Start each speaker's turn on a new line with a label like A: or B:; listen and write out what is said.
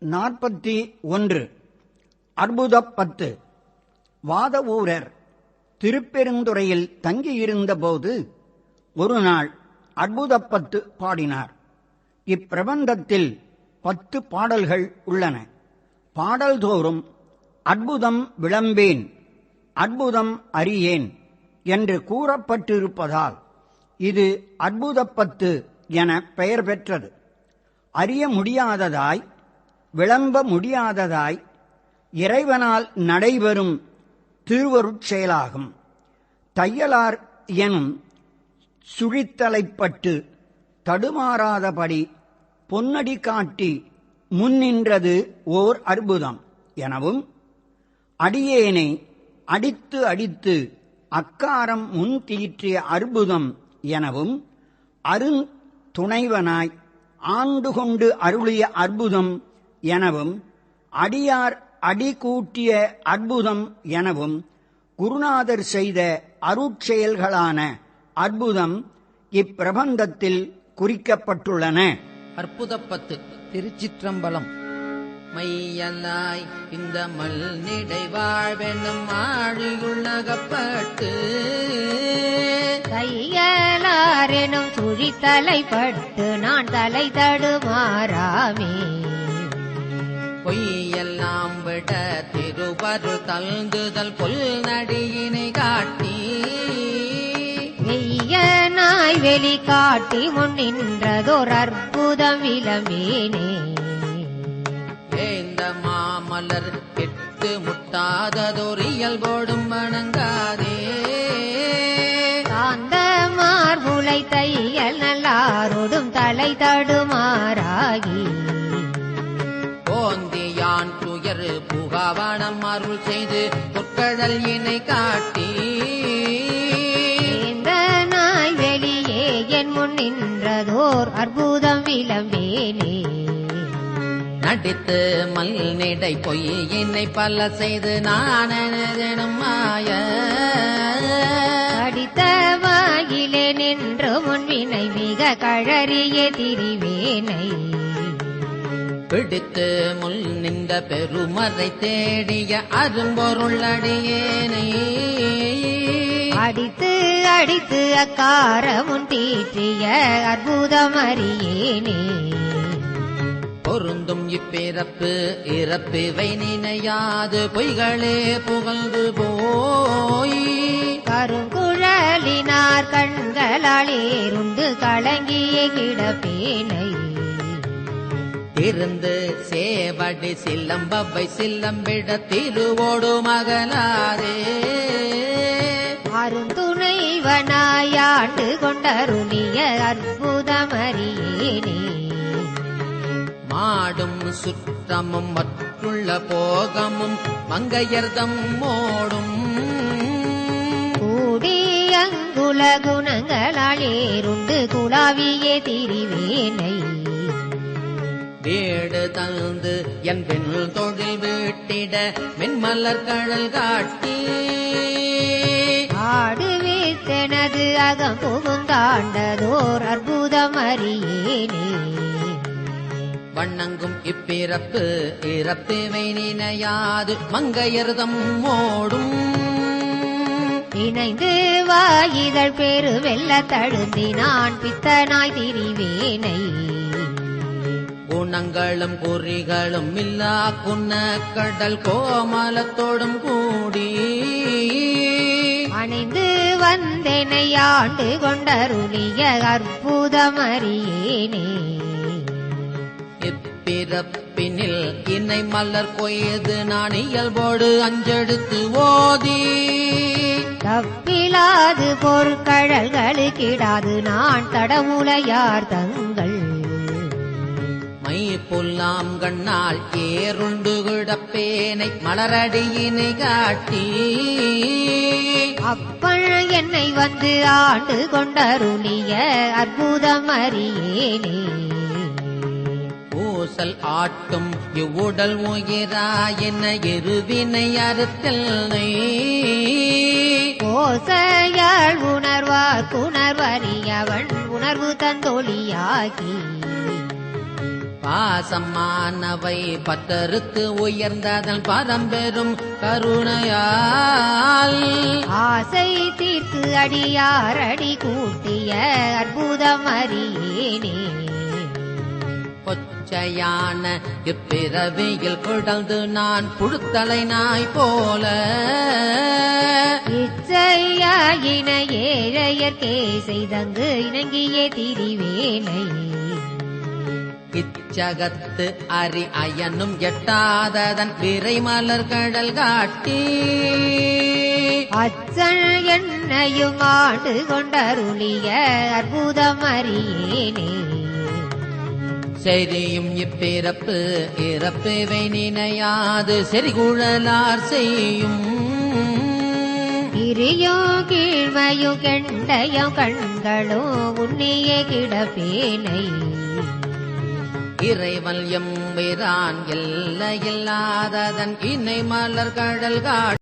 A: நாற்பத்தி ஒன்று. அற்புதப்பத்து. வாதவூரர் திருப்பெருந்துறையில் தங்கியிருந்தபோது ஒரு நாள் அற்புதப்பத்து பாடினார். இப்பிரபந்தத்தில் பத்து பாடல்கள் உள்ளன. பாடல்தோறும் அற்புதம் விளம்பேன் அற்புதம் அறியேன் என்று கூறப்பட்டிருப்பதால் இது அற்புதப்பத்து என பெயர் பெற்றது. அறிய முடியாததாய் விளம்ப முடியாததாய் இறைவனால் நடைபெறும் திருவருட்செயலாகும் தையலார் எனும் சுழித்தலைப்பட்டு தடுமாறாதபடி பொன்னடி காட்டி முன்னின்றது ஓர் அற்புதம். எனவும் அடியேனை அடித்து அடித்து அக்காரம் முன் தீற்றிய அற்புதம் எனவும் அருந்துணைவனாய் ஆண்டு கொண்டு அருளிய அற்புதம் எனவும் அடியார் அடி கூட்டிய அற்புதம் எனவும் குருநாதர் செய்த அருட்செயல்களான அற்புதம் இப்பிரபந்தத்தில் குறிக்கப்பட்டுள்ளன.
B: அற்புதப்பத்து
C: திருச்சிற்றம்பலம்.
B: மையலாய் இந்த மல்நிடை வாழ்வெனும் ஆழியுள்ளகப்பட்டு
D: தையலாரெனும் சுழித்தலைப்பட்டு நான் தலை தடுமாறாமே.
B: பொய்யெல்லாம் விட திருவரு தல்ந்துதல் பொல் நடியினை காட்டி.
D: வெய்யனாய் வெளி காட்டி முன்னின்றதோர் அற்புதம் விளமேனே
B: ஏந்த மாமலர் கெட்டு முட்டாததொரு இயல்போடும் வணங்காதே.
D: சாந்த மார்புலை தையல் நல்லாரோடும் தலை தடுமாறாகி.
B: துயர் புகாவனம் அருள் செய்து பொற்கடல் இணை காட்டி.
D: வெளியே என் முன் நின்றதோர் அற்புதம் விளம்பேனே.
B: நடித்து மல்நிடை பொய்யினை பல செய்து நானெனும் மாய.
D: அடித்த வாயிலே நின்று முன்வினை மிக கழறிய திரிவேனை.
B: பிடித்து முள் நின்ற பெருமறை தேடிய அரும்பொருள் அடியேனை
D: அடித்து அடித்து அக்கார முன் தீற்றிய அற்புதம் அறியேனே
B: பொருந்தும் இப்பிறப்பு இறப்பிவை நினையாது பொய்களே புகழ்ந்து போய்.
D: கருங்குழலினார் கண்களாளேருண்டு கலங்கிய கிடப்பேனை.
B: இருந்து சேவடி சிலம்பவை சிலம்பிட திருவோடு மகளாரே
D: அருந்துணைவனாயாண்டு கொண்டருளிய அற்புதம் அறியேனே
B: மாடும் சுற்றமும் மற்றுள்ள போகமும் மங்கையர்தம் மோடும்.
D: கூடி அங்குல குணங்களாளேருண்டு குலாவிய திரிவேனை.
B: வீடு தந்து என் பெண் தொழில் வீட்டிட மென்மலர் கடல் காட்டி.
D: ஆடு வீத்தெனது அகம் புகுந்தாண்டதோர் அற்புதம் அறியேனே.
B: வண்ணங்கும் இப்பிறப்பு இறப்பிவை நினையாது மங்கையர்தம் மோடும்.
D: இணைந்து வாயிதழ் பெரு வெள்ள தழுந்தி நான் பித்தனாய் திரிவேனை
B: குணங்களும் குறிகளும் இல்லா குன்ன கடல் கோமலத்தோடும் கூடி.
D: அணைந்து வந்தெனை ஆண்டு கொண்டருளிய அற்புதம் அறியேனே
B: இப்பிறப்பினில் இணை மலர் கொய்து நான் இயல்போடு அஞ்செடுத்து ஓதி.
D: தப்பிலாது பொற்கழல்களுக்கிடாது நான் தடமுலையார் தங்கள்
B: புல்லாம் கண்ணால் ஏருண்டு கிடப்பேனை மலரடியினை காட்டி.
D: அப்பழ என்னை வந்து ஆண்டு கொண்டருளிய அற்புதம் அறியேனே.
B: பூசல் ஆட்டும் இவ்வுடல் உயிராயின இருவினை அறுத்தல்னை
D: ஓசையாள் உணர்வார் உணர்வறியவன் உணர்வு தந்தொழியாகி.
B: பாசமானவை பத்தருக்கு உயர்ந்ததன் பரம்பெரும் கருணையால்.
D: ஆசை தீர்த்து அடியார் அடி கூட்டிய அற்புதம் அறியேனே.
B: கொச்சையான இப்பிறவியில் குடந்து நான் புழுத்தலை நாய் போல.
D: இச்சையாயின ஏழையர்க்கே செய்தங்கு இணங்கியே திரிவேனை.
B: இச்சகத்து அறி அயனும் எட்டாததன் விரை மலர் கடல் காட்டி.
D: அச்சன் என்னையும் ஆண்டு கொண்டருளிய அற்புதம் அறியேனே
B: செரியும் இப்பிறப்பு இறப்புவை நினையாது செறிகுழலார் செய்யும்.
D: கிரியும் கீழ்மையும் கெண்டையும் கண்களும் உன்னியே கிடப்பேனை.
B: இறைவன் எம்பிரான் எல்லையில்லாததன் இணை மலர் கடல் காட்டி